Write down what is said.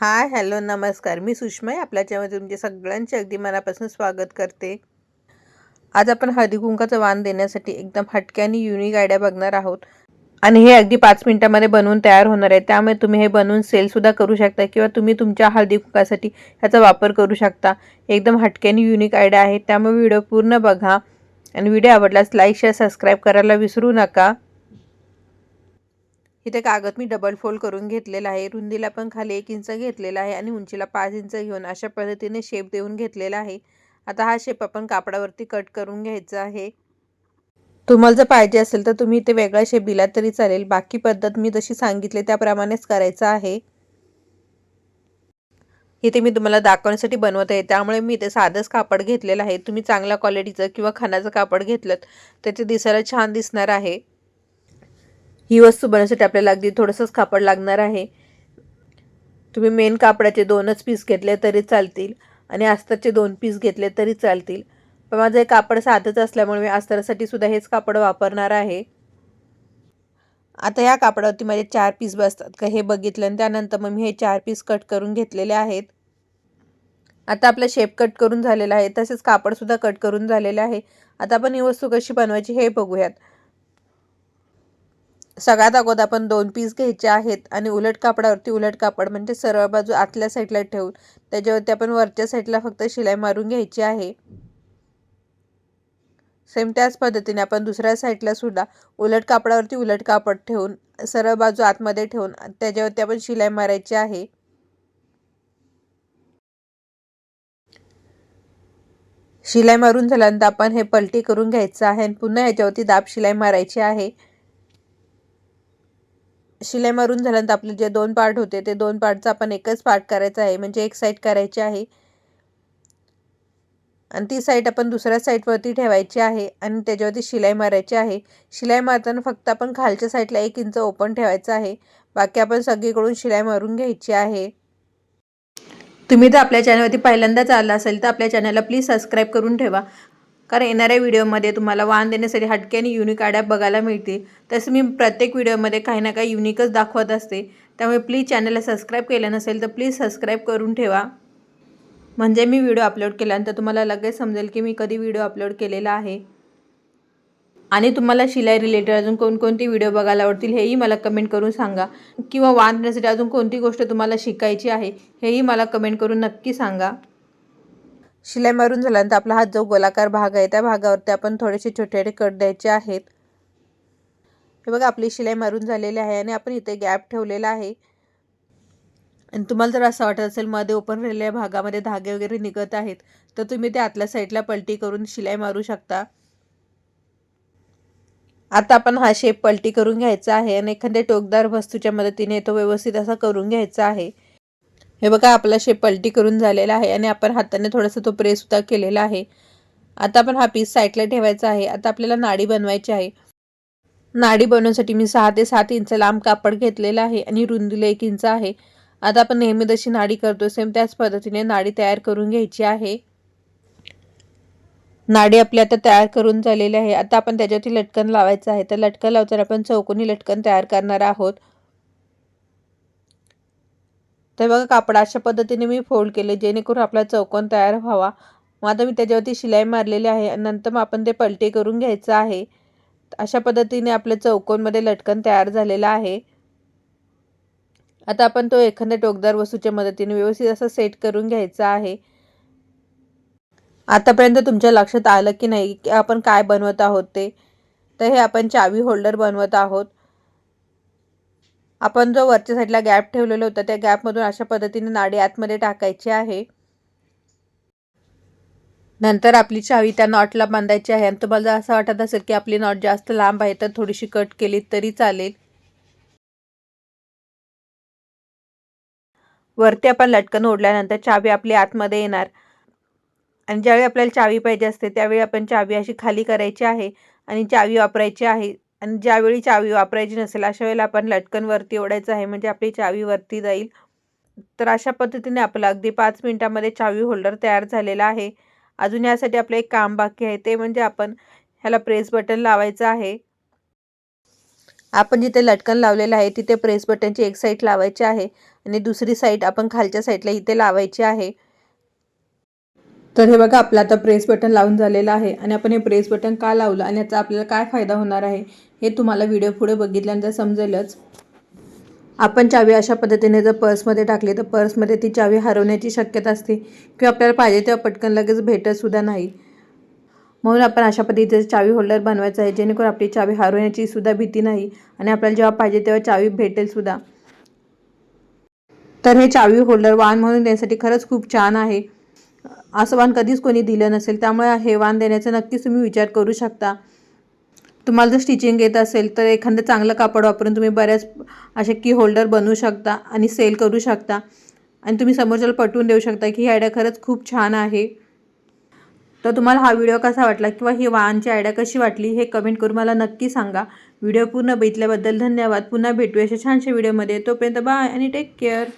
Hi hello नमस्कार. मी सुषमा आहे. आपल्या चॅनलमध्ये तुमचे सगळ्यांचे अगदी मनापासून स्वागत करते. आज आपण हळदीकुंकाचं वाण देण्यासाठी एकदम हटके आणि युनिक आयडिया बघणार आहोत. आणि हे अगदी पाच मिनिटामध्ये बनवून तयार होणार आहे. त्यामुळे तुम्ही हे बनवून सेलसुद्धा करू शकता किंवा तुम्ही तुमच्या हळदीकुंकासाठी ह्याचा वापर करू शकता. एकदम हटके आणि युनिक आयडिया आहे. त्यामुळे व्हिडिओ पूर्ण बघा. आणि व्हिडिओ आवडल्यास लाईक शेअर सबस्क्राईब करायला विसरू नका. इथे कागद मी डबल फोल्ड करून घेतलेला आहे. रुंदीला पण खाली एक इंच घेतलेला आहे आणि उंचीला पाच इंच घेऊन अशा पद्धतीने शेप देऊन घेतलेला आहे. आता हा शेप आपण कापडावरती कट करून घ्यायचा आहे. तुम्हाला जर पाहिजे असेल तर तुम्ही इथे वेगळा शेप दिला तरी चालेल. बाकी पद्धत मी जशी सांगितली त्याप्रमाणेच करायचं आहे. इथे मी तुम्हाला दाखवण्यासाठी बनवत आहे. त्यामुळे मी इथे साधंच कापड घेतलेलं आहे. तुम्ही चांगल्या क्वालिटीचं किंवा खानाचं कापड घेतलं तर ते दिसायला छान दिसणार आहे. ही वस्तू बनवण्यासाठी आपल्याला अगदी थोडंसंच कापड लागणार आहे. तुम्ही मेन कापडाचे दोनच पीस घेतले तरी चालतील आणि अस्तरचे दोन पीस घेतले तरी चालतील. पण माझं हे कापड साधंच असल्यामुळे मी अस्तरासाठी सुद्धा हेच कापड वापरणार आहे. आता ह्या कापडावरती माझे चार पीस बसतात. का हे बघितलं आणि त्यानंतर मग मी हे चार पीस कट करून घेतलेले आहेत. आता आपला शेप कट करून झालेला आहे. तसेच कापडसुद्धा कट करून झालेलं आहे. आता आपण ही वस्तू कशी बनवायची हे बघूयात. सगळ्यात अगोदर आपण दोन पीस घ्यायचे आहेत आणि उलट कापडावरती उलट कापड म्हणजे सरळ बाजू आतल्या साईडला ठेवून त्याच्यावरती आपण वरच्या साईडला फक्त शिलाई मारून घ्यायची आहे. सेम त्याच पद्धतीने आपण दुसऱ्या साईडला सुद्धा उलट कापडावरती उलट कापड ठेवून सरळ बाजू आतमध्ये ठेवून त्याच्यावरती आपण शिलाई मारायची आहे. शिलाई मारून झाल्यानंतर आपण हे पलटी करून घ्यायचं आहे आणि पुन्हा ह्याच्यावरती दाब शिलाई मारायची आहे. शिलाई मारून झाल्यानंतर आपले जे दोन पार्ट होते ते दोन पार्टचा आपण एकच पार्ट करायचा आहे. म्हणजे एक साईड करायची आहे आणि ती साईड आपण दुसऱ्या साईडवरती ठेवायची आहे आणि त्याच्यावरती शिलाई मारायची आहे. शिलाई मारताना फक्त आपण खालच्या साईडला एक इंच ओपन ठेवायचं आहे. बाकी आपण सगळीकडून शिलाई मारून घ्यायची आहे. तुम्ही जर आपल्या चॅनलवरती पहिल्यांदाच आला असेल तर आपल्या चॅनलला प्लीज सबस्क्राईब करून ठेवा. कारण येणाऱ्या व्हिडिओमध्ये तुम्हाला वाण देण्यासाठी हटके आणि युनिक आड्या बघायला मिळतील. तसं मी प्रत्येक व्हिडिओमध्ये काही ना काही युनिकच दाखवत असते. त्यामुळे प्लीज चॅनलला सबस्क्राईब केलं नसेल तर प्लीज सबस्क्राईब करून ठेवा. म्हणजे मी व्हिडिओ अपलोड केल्यानंतर तुम्हाला लगेच समजेल की मी कधी व्हिडिओ अपलोड केलेला आहे. आणि तुम्हाला शिलाई रिलेटेड अजून कोणकोणते व्हिडिओ बघायला आवडतील हेही मला कमेंट करून सांगा. किंवा वाण देण्यासाठी अजून कोणती गोष्ट तुम्हाला शिकायची आहे हेही मला कमेंट करून नक्की सांगा. शिलाई मारून झाल्यानंतर आपला हा जो गोलाकार भाग आहे त्या भागावरती आपण थोडेसे छोटे छोटे कट द्यायचे आहेत. हे बघा आपली शिलाई मारून झालेली आहे आणि आपण इथे गॅप ठेवलेला आहे. आणि तुम्हाला जर असं वाटत असेल मध्ये ओपन राहिलेल्या भागामध्ये धागे वगैरे निघत आहेत तर तुम्ही ते आतल्या साईडला पलटी करून शिलाई मारू शकता. आता आपण हा शेप पलटी करून घ्यायचा आहे आणि एखाद्या टोकदार वस्तूच्या मदतीने तो व्यवस्थित असा करून घ्यायचा आहे. हे बघा आपला शेप पलटी करून झालेला आहे आणि आपण हाताने थोडासा तो प्रेससुद्धा केलेला आहे. आता आपण हा पीस साईडला ठेवायचा आहे. आता आपल्याला नाडी बनवायची आहे. नाडी बनवण्यासाठी मी सहा ते सात इंच लांब कापड घेतलेलं आहे आणि रुंदीला एक इंच आहे. आता आपण नेहमी जशी नाडी करतो सेम त्याच पद्धतीने नाडी तयार करून घ्यायची आहे. नाडी आपली आता तयार करून झालेली आहे. आता आपण त्याच्यावरती लटकन लावायचं आहे. तर लटकन लावताना आपण चौकोनी लटकन तयार करणार आहोत. तर बघा कापड अशा पद्धतीने मी फोल्ड केले जेणेकरून आपला चौकोन तयार व्हावा. मग आता मी त्याच्यावरती शिलाई मारलेली आहे नंतर मग आपण ते पलटे करून घ्यायचं आहे. अशा पद्धतीने आपल्या चौकोनमध्ये लटकन तयार झालेलं आहे. आता आपण तो एखाद्या टोकदार वस्तूच्या मदतीने व्यवस्थित असं सेट करून घ्यायचा आहे. आतापर्यंत तुमच्या लक्षात आलं की नाही की आपण काय बनवत आहोत ते? तर हे आपण चावी होल्डर बनवत आहोत. आपण जो वरच्या साईडला गॅप ठेवलेला होता त्या गॅपमधून अशा पद्धतीने नाडी आतमध्ये टाकायची आहे. नंतर आपली चावी त्या नॉटला बांधायची आहे. आणि तुम्हाला असं वाटत असेल की आपली नॉट जास्त लांब आहे तर थोडीशी कट केली तरी चालेल. वरती आपण लटकन ओढल्यानंतर चावी आपली आतमध्ये येणार. आणि ज्यावेळी आपल्याला चावी पाहिजे असते त्यावेळी आपण चावी अशी खाली करायची आहे आणि चावी वापरायची आहे. आणि ज्यावेळी चावी वापरायची नसेल अशा वेळेला आपण लटकनवरती ओढायचं आहे म्हणजे आपली चावी वरती जाईल. तर अशा पद्धतीने आपलं अगदी पाच मिनटामध्ये चावी होल्डर तयार झालेला आहे. अजून यासाठी आपलं एक काम बाकी आहे ते म्हणजे आपण ह्याला प्रेस बटन लावायचं आहे. आपण जिथे लटकन लावलेलं आहे तिथे प्रेस बटनची एक साईड लावायची आहे आणि दुसरी साईड आपण खालच्या साईडला इथे लावायची आहे. तर हे बघा आपलं आता प्रेस बटन लावून झालेलं आहे. आणि आपण हे प्रेस बटन का लावलं आणि याचा आपल्याला काय फायदा होणार आहे हे तुम्हाला व्हिडिओ पुढे बघितल्यानंतर समजेलच. आपण चावी अशा पद्धतीने जर पर्समध्ये टाकली तर पर्समध्ये ती चावी हरवण्याची शक्यता असते. किंवा आपल्याला पाहिजे तेव्हा पटकन लगेच भेटतसुद्धा नाही. म्हणून आपण अशा पद्धतीचे चावी होल्डर बनवायचं आहे जेणेकरून आपली चावी हरवण्याची सुद्धा भीती नाही आणि आपल्याला जेव्हा पाहिजे तेव्हा चावी भेटेलसुद्धा तर हे चावी होल्डर वाहन म्हणून देण्यासाठी खरंच खूप छान आहे. असं वाण कधीच कोणी दिलं नसेल. त्यामुळे हे वाण देण्याचा नक्कीच तुम्ही विचार करू शकता. तुम्हाला जर स्टिचिंग येत असेल तर एखादं चांगलं कापड वापरून तुम्ही बऱ्याच असे की होल्डर बनवू शकता आणि सेल करू शकता. आणि तुम्ही समोरच्याला पटवून देऊ शकता की ही आयडिया खरंच खूप छान आहे. तर तुम्हाला हा व्हिडिओ कसा वाटला किंवा ही वाहनची आयडिया कशी वाटली हे कमेंट करून मला नक्की सांगा. व्हिडिओ पूर्ण बघितल्याबद्दल धन्यवाद. पुन्हा भेटूया अशा छानशा व्हिडिओमध्ये तोपर्यंत बाय आणि टेक केअर